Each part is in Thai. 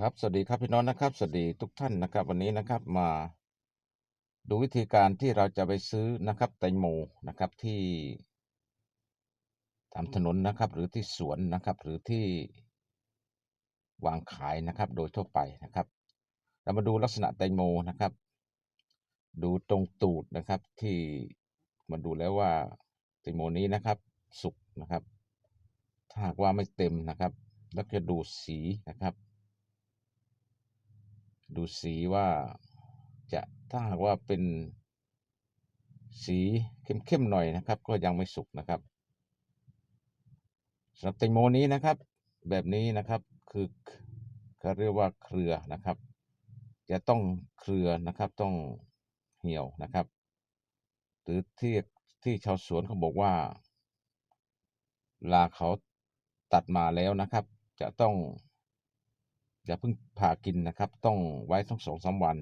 ครับ สวัสดีครับพี่น้องนะครับ สวัสดีทุกท่านนะครับ วันนี้นะครับมาดูวิธีการที่เราจะไปซื้อนะครับแตงโมนะครับที่ตามถนนนะครับ หรือที่สวนนะครับ หรือที่วางขายนะครับ โดยทั่วไปนะครับ เรามาดูลักษณะแตงโมนะครับ ดูตรงตูดนะครับที่มาดูแล้วว่าแตงโมนี้นะครับ สุกนะครับ ถ้าหากว่าไม่เต็มนะครับ แล้วจะดูสีนะครับ ดูสีว่าจะถ้าหากว่าเป็นสีเข้มๆหน่อยนะครับ ก็ยังไม่สุกนะครับสำหรับแตงโมนี้นะครับ แบบนี้นะครับคือเขาเรียกว่าเครือนะครับ จะต้องเครือนะครับต้องเหี่ยวนะครับ หรือที่ที่ชาวสวนเขาบอกว่าลาเขาตัดมาแล้วนะครับ จะต้อง อย่าเพิ่งผ่ากินนะครับ ต้องไว้ทั้งสองสาวัน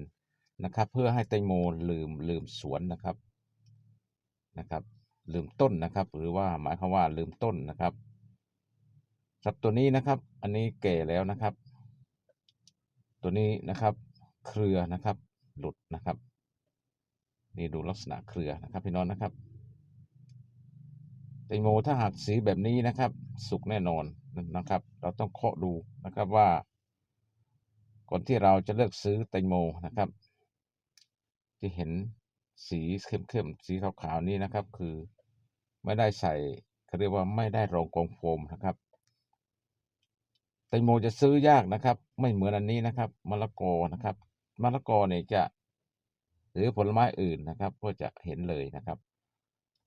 นะครับ เพื่อให้แตงโมลืมลืมสวนนะครับนะครับ ลืมต้นนะครับ หรือว่าหมายความว่าลืมต้นนะครับสับตัวนี้นะครับ อันนี้แก่แล้วนะครับ ตัวนี้นะครับ เครือนะครับ หลุดนะครับ นี่ดูลักษณะเครือนะครับพี่น้องนะครับแตงโมถ้าหากสีแบบนี้นะครับ สุกแน่นอนนะครับ เราต้องเคาะดูนะครับว่า ก่อนที่เราจะเลือกซื้อแตงโมนะครับ ที่เห็นสีเข้มๆสีขาวๆนี้นะครับ คือไม่ได้ใส่เขาเรียกว่าไม่ได้รองกองโฟมนะครับแตงโมจะซื้อยากนะครับ ไม่เหมือนอันนี้นะครับมะละกอนะครับมะละกอเนี่ยจะหรือผลไม้อื่นนะครับ ก็จะเห็นเลยนะครับ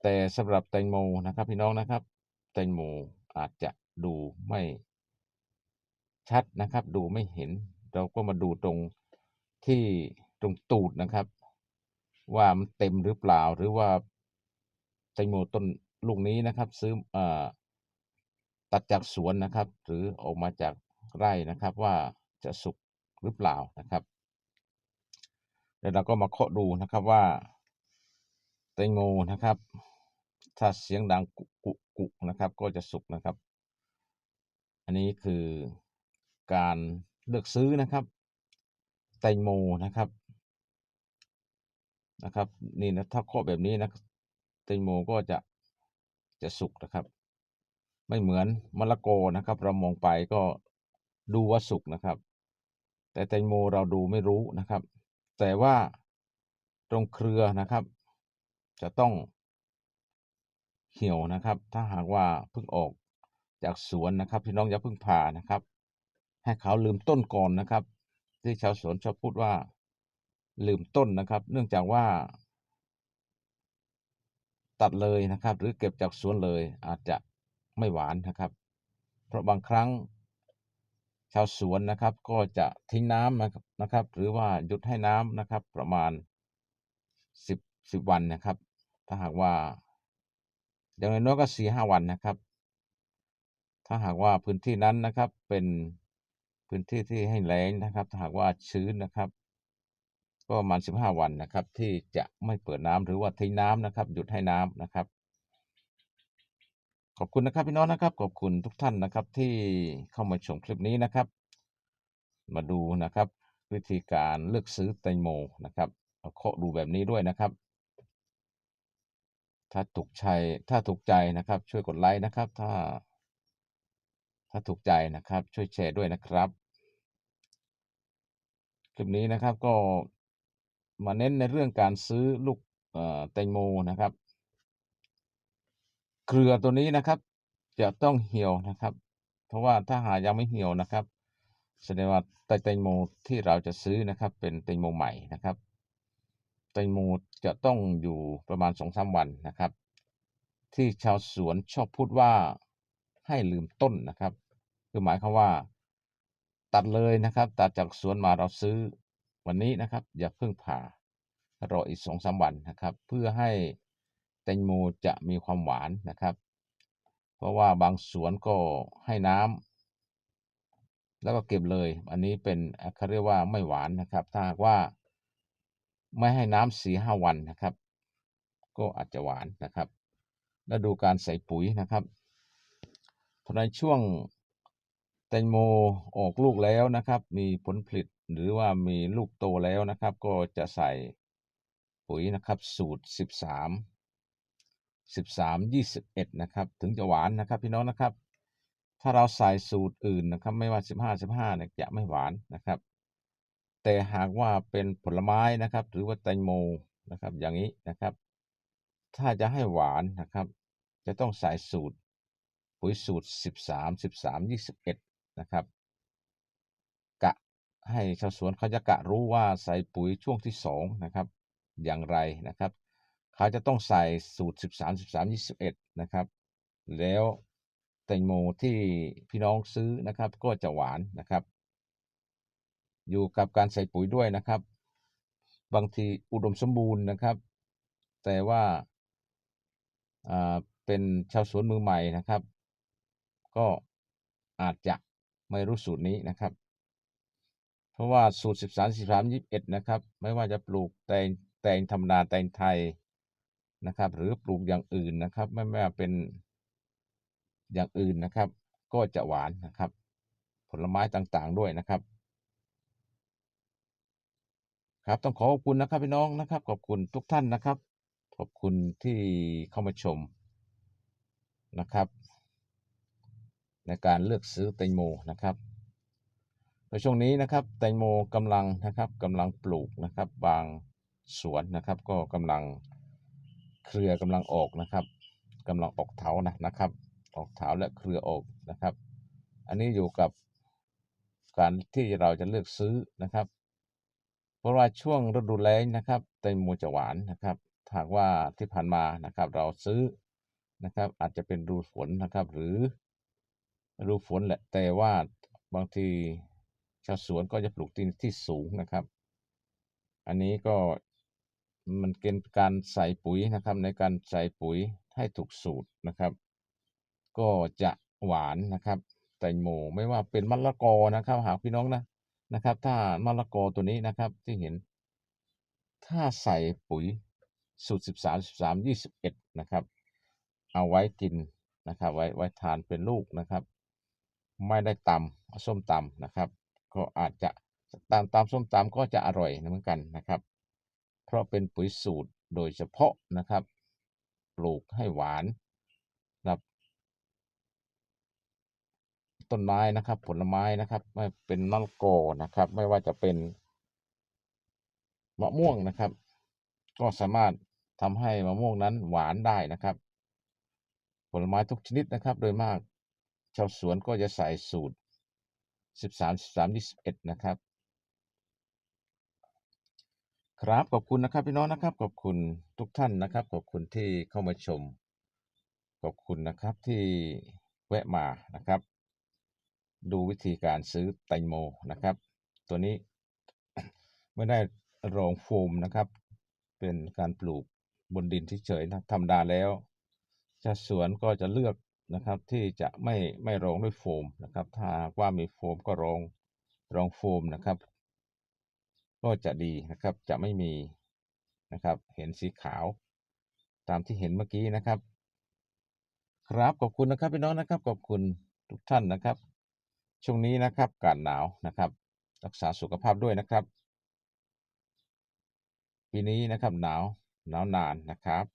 แต่สำหรับแตงโมนะครับ พี่น้องนะครับ แตงโมอาจจะดูไม่ชัดนะครับ ดูไม่เห็น เราก็มาดูตรงที่ตรงตูดนะครับ ว่ามันเต็มหรือเปล่าหรือว่าแตงโมต้นลูกนี้นะครับ ซื้ออตัดจากสวนนะครับ หรือออกมาจากไร่นะครับ ว่าจะสุกหรือเปล่านะครับแล้วเราก็มาเคาะดูนะครับว่าแตงโมนะครับ ถ้าเสียงดังกุกุกุนะครับ ก็จะสุกนะครับ อันนี้คือการ เลือกซื้อนะครับแตงโมนะครับนะครับนี่นะถ้าเคาะแบบนี้นะแตงโมก็จะจะสุกนะครับ ไม่เหมือนมะละกอนะครับ เรามองไปก็ดูว่าสุกนะครับ แต่แตงโมเราดูไม่รู้นะครับ แต่ว่าตรงเครือนะครับ จะต้องเหี่ยวนะครับ ถ้าหากว่าเพิ่งออกจากสวนนะครับ พี่น้องอย่าเพิ่งผ่านะครับ ให้เขาลืมต้นก่อนนะครับ ที่ชาวสวนชอบพูดว่า ลืมต้นนะครับ เนื่องจากว่า ตัดเลยนะครับ หรือเก็บจากสวนเลยอาจจะไม่หวานนะครับ เพราะบางครั้งชาวสวนนะครับ ก็จะทิ้งน้ำนะครับนะครับ หรือว่าหยุดให้น้ำนะครับ ประมาณสิบสิบวันนะครับ ถ้าหากว่า อย่างน้อยก็สี่ห้าวันนะครับ ถ้าหากว่าพื้นที่นั้นนะครับเป็น พื้นที่ที่ให้แล้งนะครับ ถ้าหากว่าชื้นนะครับ ก็ประมาณสิบห้าวันนะครับ ที่จะไม่เปิดน้ำหรือว่าทิ้งน้ำนะครับ หยุดให้น้ำนะครับ ขอบคุณนะครับพี่น้องนะครับ ขอบคุณทุกท่านนะครับ ที่เข้ามาชมคลิปนี้นะครับ มาดูนะครับ วิธีการเลือกซื้อแตงโมนะครับเคาะดูแบบนี้ด้วยนะครับ ถ้าถูกใจถ้าถูกใจนะครับ ช่วยกดไลค์นะครับ ถ้า ถ้าถูกใจนะครับ ช่วยแชร์ด้วยนะครับ คลิปนี้นะครับก็มาเน้นในเรื่องการซื้อลูกเอ่อแตงโมนะครับ เครือตัวนี้นะครับจะต้องเหี่ยวนะครับ เพราะว่าถ้าหายังไม่เหี่ยวนะครับแสดงว่าแตงโมที่เราจะซื้อนะครับ เป็นแตงโมใหม่นะครับแตงโมจะต้องอยู่ประมาณสองสามวันนะครับ ที่ชาวสวนชอบพูดว่า ให้ลืมต้นนะครับ คือหมายความว่า ตัดเลยนะครับ ตัดจากสวนมาเราซื้อวันนี้นะครับ อย่าเพิ่งผ่ารออีกสองสามวันนะครับ เพื่อให้แตงโมจะมีความหวานนะครับ เพราะว่าบางสวนก็ให้น้ำแล้วก็เก็บเลย อันนี้เป็นเขาเรียกว่าไม่หวานนะครับ ถ้าหากว่าไม่ให้น้ำสี่ห้าวันนะครับ ก็อาจจะหวานนะครับ แล้วดูการใส่ปุ๋ยนะครับ ในช่วงแตงโมออกลูกแล้วนะครับ มีผลผลิตหรือว่ามีลูกโตแล้วนะครับ ก็จะใส่ปุ๋ยนะครับสูตร 13 13 21นะครับถึงจะหวานนะครับพี่น้องนะครับ ถ้าเราใส่สูตรอื่นนะครับ ไม่ว่า 15 15เนี่ยจะไม่หวานนะครับ แต่หากว่าเป็นผลไม้นะครับ หรือว่าแตงโมนะครับอย่างนี้นะครับ ถ้าจะให้หวานนะครับ จะต้องใส่สูตร ปุ๋ยสูตร 13 13 21 นะครับ กะให้ชาวสวนเขาจะกะรู้ว่าใส่ปุ๋ยช่วงที่สองนะครับ อย่างไรนะครับ เขาจะต้องใส่สูตร 13 13 21 นะครับ แล้วแตงโมที่พี่น้องซื้อนะครับ ก็จะหวานนะครับ อยู่กับการใส่ปุ๋ยด้วยนะครับ บางทีอุดมสมบูรณ์นะครับ แต่ว่าเป็นชาวสวนมือใหม่นะครับ ก็อาจจะไม่รู้สูตรนี้นะครับ เพราะว่าสูตร 13 13 21 นะครับ ไม่ว่าจะปลูกแตงแตงธรรมดาแตงไทยนะครับ หรือปลูกอย่างอื่นนะครับไม่ว่าเป็นอย่างอื่นนะครับ ก็จะหวานนะครับ ผลไม้ต่างๆด้วยนะครับ ครับต้องขอขอบคุณนะครับพี่น้องนะครับ ขอบคุณทุกท่านนะครับ ขอบคุณที่เข้ามาชมนะครับ ในการเลือกซื้อแตงโมนะครับในช่วงนี้นะครับแตงโมกำลังนะครับกำลังปลูกนะครับบางสวนนะครับก็กำลังเครือกำลังออกนะครับกำลังออกเถานะนะครับ ออกเถาและเครือออกนะครับ อันนี้อยู่กับการที่เราจะเลือกซื้อนะครับ เพราะว่าช่วงฤดูแล้งนะครับแตงโมจะหวานนะครับหากว่าที่ผ่านมานะครับเราซื้อนะครับอาจจะเป็นฤดูฝนนะครับ หรือ ฤดูฝนแหละแต่ว่าบางทีชาวสวนก็จะปลูกที่ที่สูงนะครับ อันนี้ก็มันเป็นการใส่ปุ๋ยนะครับ ในการใส่ปุ๋ยให้ถูกสูตรนะครับ ก็จะหวานนะครับแตงโมไม่ว่าเป็นมะละกอนะครับ หากพี่น้องนะนะครับ ถ้ามะละกอตัวนี้นะครับที่เห็น ถ้าใส่ปุ๋ยสูตร 13 13 21 นะครับ เอาไว้กินนะครับ ไว้ไว้ทานเป็นลูกนะครับ ไม่ได้ตำส้มตำนะครับ ก็อาจจะตามตามส้มตำก็จะอร่อยเหมือนกันนะครับ เพราะเป็นปุ๋ยสูตรโดยเฉพาะนะครับ ปลูกให้หวานนะครับต้นไม้นะครับ ผลไม้นะครับ ไม่เป็นมะละกอนะครับ ไม่ว่าจะเป็นมะม่วงนะครับ ก็สามารถทำให้มะม่วงนั้นหวานได้นะครับ ผลไม้ทุกชนิดนะครับ โดยมาก ชาวสวนก็จะใส่สูตร 13 13 21 นะครับ ครับขอบคุณนะครับพี่น้องนะครับ ขอบคุณทุกท่านนะครับ ขอบคุณที่เข้ามาชม ขอบคุณนะครับที่แวะมานะครับ ดูวิธีการซื้อแตงโมนะครับ ตัวนี้ไม่ได้รองโฟมนะครับ เป็นการปลูกบนดินที่เฉยนะธรรมดาแล้วชาวสวนก็จะเลือก นะครับที่จะไม่ไม่รองด้วยโฟมนะครับ ถ้าว่ามีโฟมก็รองรองโฟมนะครับ ก็จะดีนะครับจะไม่มีนะครับ เห็นสีขาวตามที่เห็นเมื่อกี้นะครับ ครับขอบคุณนะครับพี่น้องนะครับขอบคุณทุกท่านนะครับ ช่วงนี้นะครับอากาศหนาวนะครับ รักษาสุขภาพด้วยนะครับ ปีนี้นะครับหนาวหนาวนานนะครับ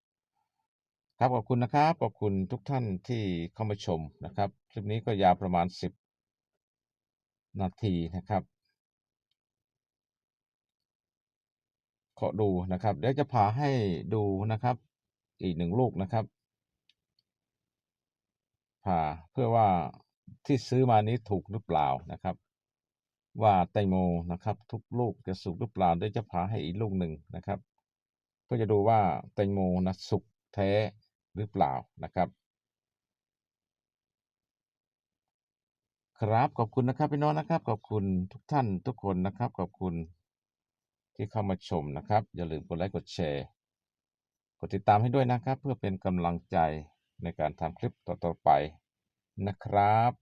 ครับขอบคุณนะครับ ขอบคุณทุกท่านที่เข้ามาชมนะครับ คลิปนี้ก็ยาวประมาณสิบนาทีนะครับขอดูนะครับเดี๋ยวจะพาให้ดูนะครับ อีกหนึ่งลูกนะครับพาเพื่อว่าที่ซื้อมานี้ถูกหรือเปล่านะครับ ว่าแตงโมนะครับ ทุกลูกจะสุกหรือเปล่าเดี๋ยจะพาให้อีกลูกหนึ่งนะครับ เพื่อจะดูว่าแตงโมนะสุกแท้ หรือเปล่านะครับ ครับขอบคุณนะครับพี่น้องนะครับ ขอบคุณทุกท่านทุกคนนะครับ ขอบคุณที่เข้ามาชมนะครับ อย่าลืมกดไลค์กดแชร์ กดติดตามให้ด้วยนะครับ เพื่อเป็นกำลังใจในการทำคลิปต่อๆไปนะครับ